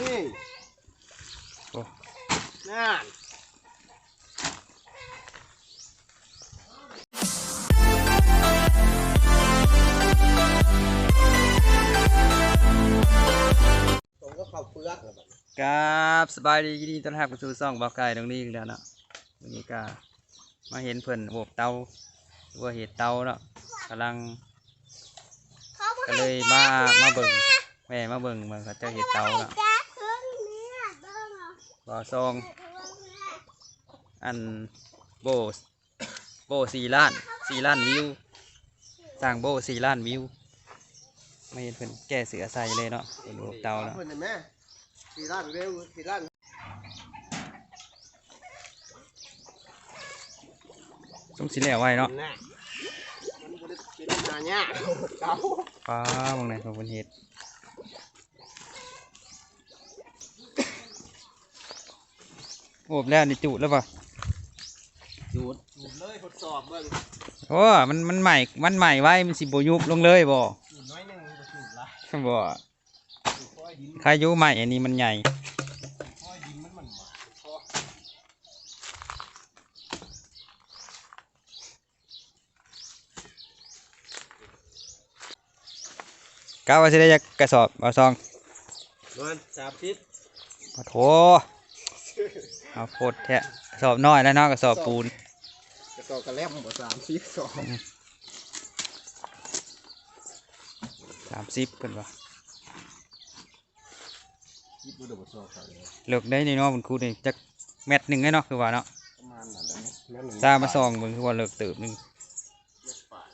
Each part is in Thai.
นี่โอ้ นั่นตรงก็เข้าเปลือกแล้วบัดนี้ครับสบายดียินดีต้อนรับเข้าสู่ซ่องบอกไก่ตรงนี้อีกแล้วเนาะวันนี้ก็มาเห็นเพิ่นโอบเตาหรือว่าเห็ดเตาเนาะกำลังก็เลยมามาเบิ่งแม่มาเบิ่งมันเขาเจะเห็ดเตาเนาะ บ่อซอง อันโบโบสี่ล้านสี่ล้านวิวสร้างโบสี่ล้านวิว ไม่เห็นเพิ่นแก้เสือใส่เลยเนาะเป็นโอบเตาเนาะเพิ่นเห็นไหมสี่ล้านเร็วสี่ล้านต้องสิแล้วไว้เนาะน่ะมันบ่ได้เป็นหาเนี่ยเจ้าป้าบางไหนของคนเฮ็ด โอบแล้วนี่จุแล้วป่ะจูดจูดเลยทดสอบเบิ่งโอ้มันมันใหม่ มันใหม่ไว้ มันสิบยุบลงเลยบ่จูดน้อยหนึงมันก็จูดละบ่จูดค่อยดินใครอยุใหม่อันนี้มันใหญ่ค่อยดินมันมันหมาพอกะว่าสิได้จักกระสอบเอาซองมันสามทิศโอ้โถ เอาโพดแท้กระสอบน้อยแล้วเนาะกระสอบปูนกระสอบกระแลมบ่สามทิศสองสามสิบเพิ่นว่าทิศบ่ได้บ่สอบใส่เลยเลิกได้นี่เนาะมันคูนี่จักเม็ดหนึ่งไงเนาะคือว่าเนาะประมาณนั้นแหละแม่นหนึ่งตามาซองเบิ่งคือว่าเลิกเติบหนึงเม็ดปลาย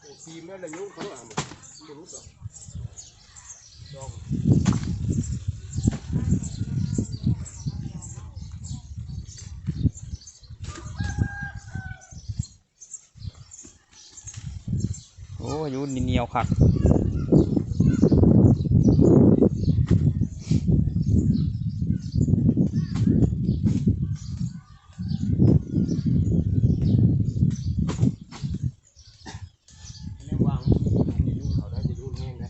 ไอ้ทีมแม่นละยุ่งเขาอะบ่รู้จักลองโอ้อ ยูนี่เหนียวคัก เรียกวางมีลูกเขาได้จะดูแม่งได้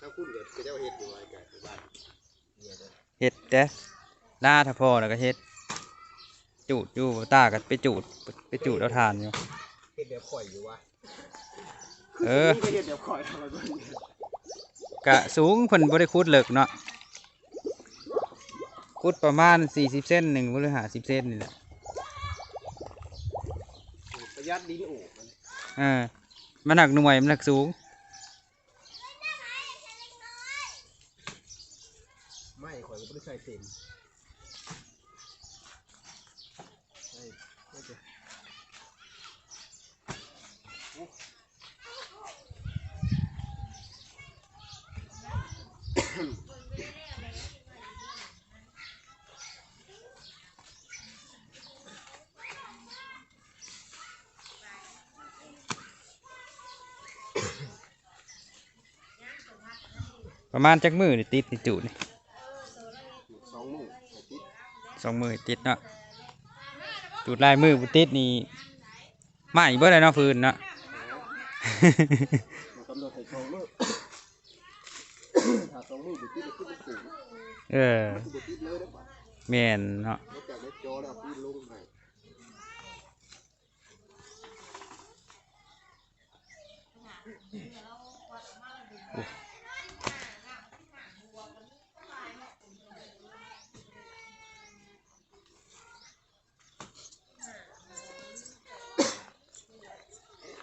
ถ้าคุณเกิดก็จะเห็ดอยู่ไว้กันบ้าน เนี่ยเด้อเฮ็ดแต่หน้าถ้าพอแล้วก็เฮ็ด จูดอยู่ตาก็ไปจูด ไปจูดเอาทานอยู่เห็ดแบบข่อยอยู่วะเออก็เห็ดแบบข่อยทำไมบ้างกะสูงเพิ่นบ่ได้ขุดเลิกเนาะขุดประมาณ40เส้นหนึ่งหรือ50เส้นนี่แหละประหยัดดินโอบมันเออมันหนักหน่วยมันหนักสูง ไม่ข่อยก็ไม่ได้ ใส่เต็มใช่ไม่เป็นโอ้ประมาณจักมือนี่ติดนี่จูดนี่ สองมือใส่ติด สองมือติดเนาะจูดลายมือบ่ติดนี่ไหม้เบิดเลยเนาะฟืนเนาะเออเลยได้ป่ะแมนเนาะอกจากได้จอแล้วพี่ลงให้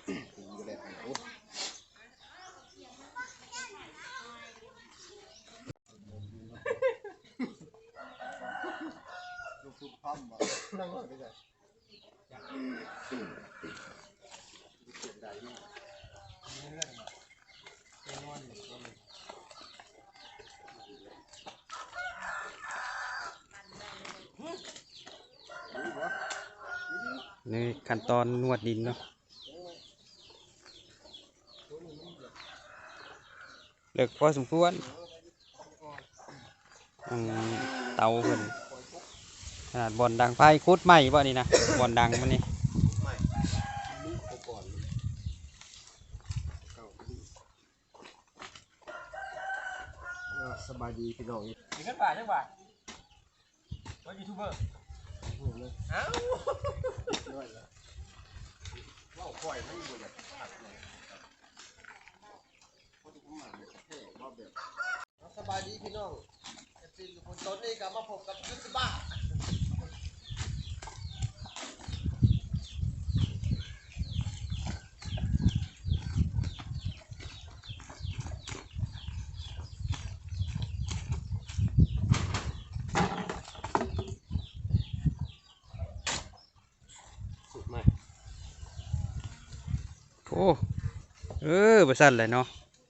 ถึงจะได้ให้โอ้ ลูกทุกพัมมานั่งรอไปเลยเสียดายมากนี่เรื่องมาเป็นวันหนึ่งคน นี่ขั้นตอนนวดดินเนาะเลิกพอสมควรอืมเตาเพิ่นขนาดบอลดังไฟคุดใหม่บ่นี่นะบอลดังมันนี่ไม่ลูกเขาก่อนเก้าลูกอ่าสบายดีพี่น้องถึงกันบาทจังบาทว่ายูทูบเบอร์โอ้โเลยเอ้าด้วยแล้วว่าค่อยไม่บ่อยากขัดเลยเพราะทุกคนมาเนี่ยเท่ว่าแบบสบายดีพี่น้องเอฟซีทุกคนตอนนี้ก็มาพบกับยุทธบ้า อ้เออประสันเลยเนาะ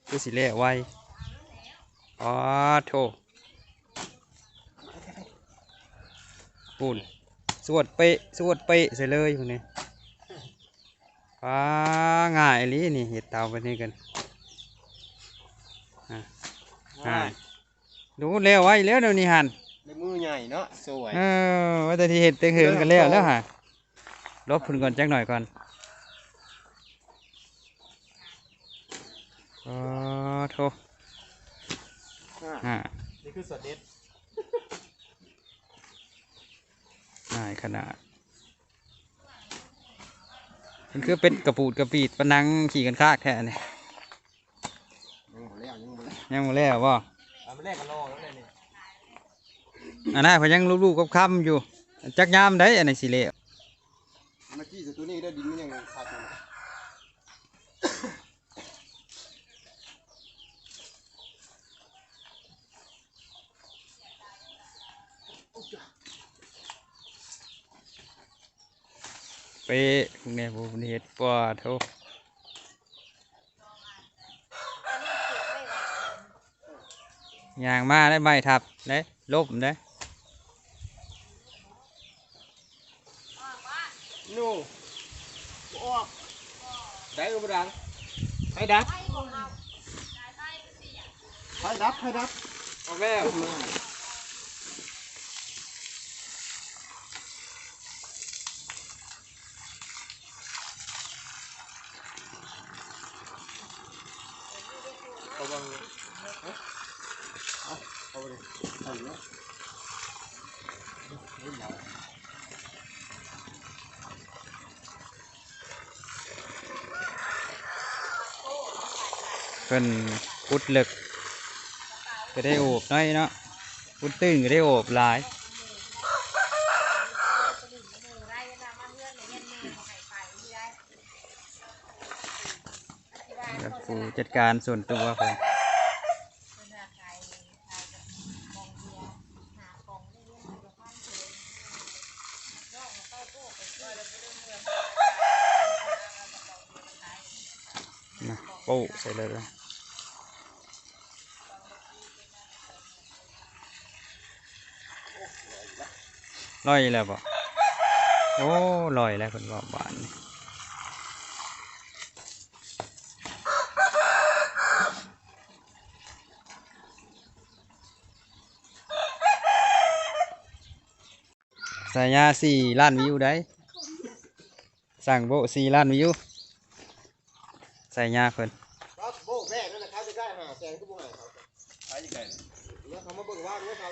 คือสิเละไวอ๋อโถปูนสวดเปะสวดเปะใส่เลยพวกนี้ฟ้าง่ายอีหลีนี่เห็ดเตาไปนี่กันอะอ่าดูแล้วไว้แล้วเดี๋ยวนี้หันในมือใหญ่เนาะสวยเออว่าแต่ที่เห็ดเต็งเหิงกันแล้วแล้วฮะลบพุ่นก่อนจักหน่อยก่อน อ๋อโถอ่านี่คือสดเด็ดง่ายขนาด มันคือเป็นกระปูดกระปีดปะนังขี่กันคากแท้เนี่ยยังหมดแล้วยังหมดแล้วยังมาแล้วบ่อันแรกก็รอแล้วเลยนี่อันนั้นเพนยังลูกๆกับคำๆอยู่ จักยามได้อันนี้สิเละเมื่อกี้สตัวนี้ได้ดินมันยังขาดอยู่ เป๊ะพวกนี้พวกนี้เห็ดปอโถยางมาได้ใบทับได้ลบได้นู่ออกได้ก็บดังให้ดับให้ดับให้ดับออกแล้ว เอาบังเอาเอาไปเลย เอาเนาะเพิ่นพุดเหลึกก็ได้โอบน้อยเนาะพุดตึงก็ได้โอบหลายแบบผู้จัดการส่วนตัวเพิ่น ใส่เลยเลยลอยแล้วบ่โอ้ลอยแล้วเพิ่นบอกบานสายยาสี่ล้านวิวได้สั่งโบสี่ล้านวิวใส่ยาเพิ่น นก็บ่หาเขาใช่ยังไงแล้วเขามาเบิ่งว่าว่าเขา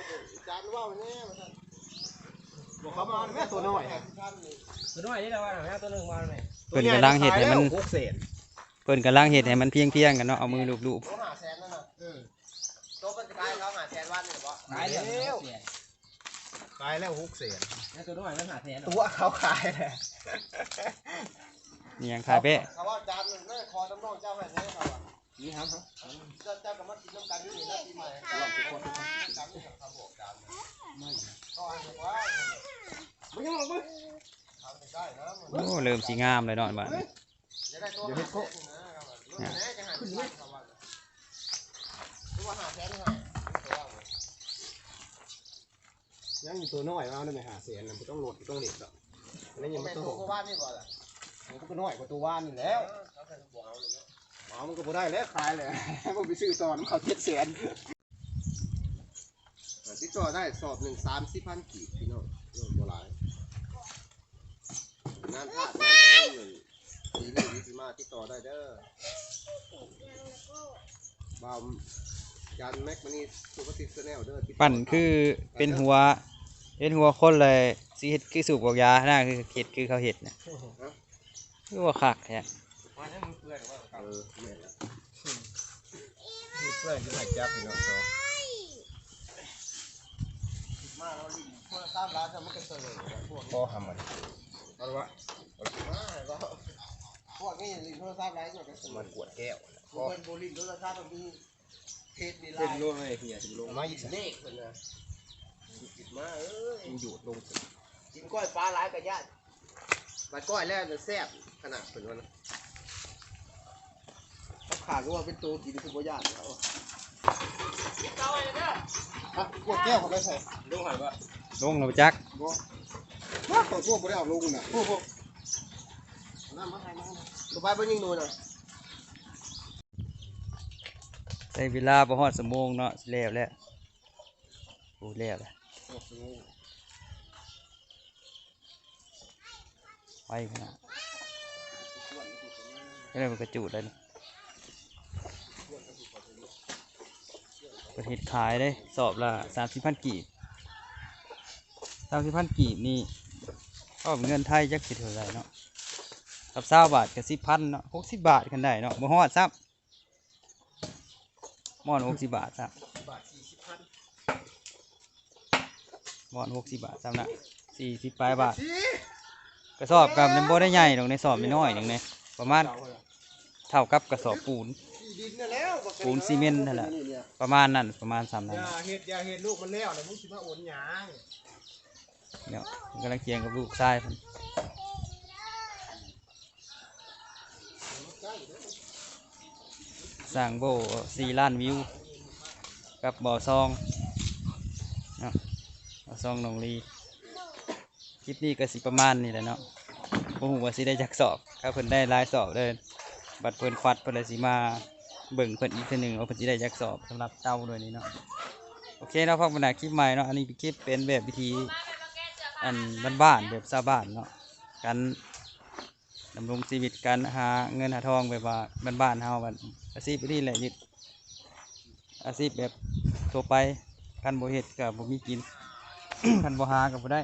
จานว่าแน่มาสั่นบอกเขามาแม่ตัวน้อยตัวน้อยนี่แหละว่าแม่ตัวหนึ่งมาไหมเพิ่นกำลังเฮ็ดให้มันหกเศษเพิ่นกำลังเฮ็ดให้มันเพียงเพียงๆกันเนาะเอามือลูบตัวหาแสนนั่นน่ะเออโตเป็นกายเขาหาแสนวันนี่บ่ขายเดียวกายแล้วหกเศษแม่ตัวน้อยมันหาแทนตัวเขาขายแหละๆนี่ยังขายเป๊ะเขาว่าจานนึงแม่คอน้ำน้องเจ้าให้แน่เขาอะ นี่ครับเจ้าเจ้าก็มากินน้ำกันอยู่นี่นะปีใหม่เจ้าทุกคนทุกคนจานนี่เขาบอกจานไม่ก็อันบอกว่าไม่ยังหรอกมั้ยทำได้นะมันโอ้เริ่มสีงามเลยเนาะบ้านนี้จะได้ตัวหาแสนนะแม่จะหาขึ้นไหมเขาว่าตัวหาแสนหายังอยู่ตัวน้อยมาได้ไหมหาแสนนะไม่ต้องโหลดไม่ต้องเล็ดหรอกอันนี้ยังไม่ต้องตัวว่านนี่ก่อนล่ะตัวก็น้อยกว่าตัวว่านนี่แล้วเอาเอามันก็บ่ได้แล้วขายเลยผมไปซื้อตอนเขาเจ็ดแสนติดต่อได้สอบหนึ่งสามสิบพันกีบพี่น้องเรื่องโบราณงานพลาดงานทำเงินสีเหลืองสีมาติดต่อได้เด้อบ่าวยันแม็กมานี่สุภาษิตแนลเด้อติดต่อปั่นคือเป็นหัว เป็นหัวคนเลยสิเฮ็ดคือสูบบอกยาหน้าคือเฮ็ดคือเขาเฮ็ดนะคือว่าคักแท้ มาให้มึงเพื่อนว่าเออแม่นละมึงเพื่อนจะมาจับพี่น้องต่อมาเราลิ้นพวกสามล้านจะมันก็เสลยพวกพ่อทำมันเอาละวะมาก็พวกนี้ลิ้นโทรศัพท์ไรก็จะเสลมันยกวดแก้วพวกเป็นโบลิ่งโทรศัพท์มันมีเพจมีไลเป็นน์ร่วงให้เฮียถึงลงมาอีกเลขเพิ่นน่ะติดมาเอ้ยมันหยุดลงสิกินก้อยปลาหลายกะญาติปลาก้อยแล้วจะแซ่บขนาดเพิ่นว่านะถ้า ขาดก็ว่าเป็นตัวกินคือบ่ญาติเขาอะพวกแก้วเขาไปใส่ลงหันวะลงแล้วจักบ่ว่าขอพวกบ่ได้เอาลงน่ะพวกพวกเอาน้ำมาให้มาให้ตัวไปบ่ยิงหนูน่ะใช้เวลาบ่ฮอดชั่วโมงเนาะสิแล้วแล้วโอ้แล้วแล้วไปขนาดก็เลยมันกระจุได้นี่ ประเทศขายได้สอบละสามสิบพันกีบสามสิบพันกีบนี่ก็เงินไทยจักสิเท่าไรเนาะกับเศร้าบาทกับสิบพันเนาะหกสิบบาทกันได้เนาะบ่ฮอดซับมอนหกสิบบาทซับบาทสี่สิบพันมอนหกสิบบาทซับนะสี่สิบปลายบาทกระสอบกับมันบ่ได้ใหญ่หรอกในสอบไม่น้อยหนึ่งเนี่ยประมาณเท่ากับกระสอบปูน ดินน่ะแล้วบักกะปูนซีเมนต์นั่นแหละนี่ยประมาณนั้นประมาณสามนั้นอย่าเฮ็ดอย่าเฮ็ดลูกมันแล้วแล้วมึงสิมาโอนหยังเนี่ยมันกำลังเคียงกับลูกชายเพิ่นสร้างโบสี่ล้านวิว กับบ่อซองเนาะบ่อซองหนองลีคลิปนี้ก็สิประมาณนี้แหละเนาะบ่ฮู้ว่าสิได้จักสอบถ้าเพิ่นได้หลายสอบเลยบัดเพิ่นฟัดเพิ่นเลยสิมา เบิ่งเพิ่นอีกเทื่อหนึงว่าเพิ่นสิได้จักสอบสำหรับเต้าด้วยนี่เนาะโอเคเนาะพักบรรดาคลิปใหม่เนาะอันนี้เป็นคลิปเป็นแบบวิธีอันบ้านๆแบบชาวบ้านเนาะการดำรงชีวิตการหาเงินหาทองแบบว่าบ้านๆเฮาบัดอาชีพนี่แหละยึดอาชีพแบบทั่วไปกันบ่เฮ็ดกับบ่มีกินกันบ่หากับบ่ได้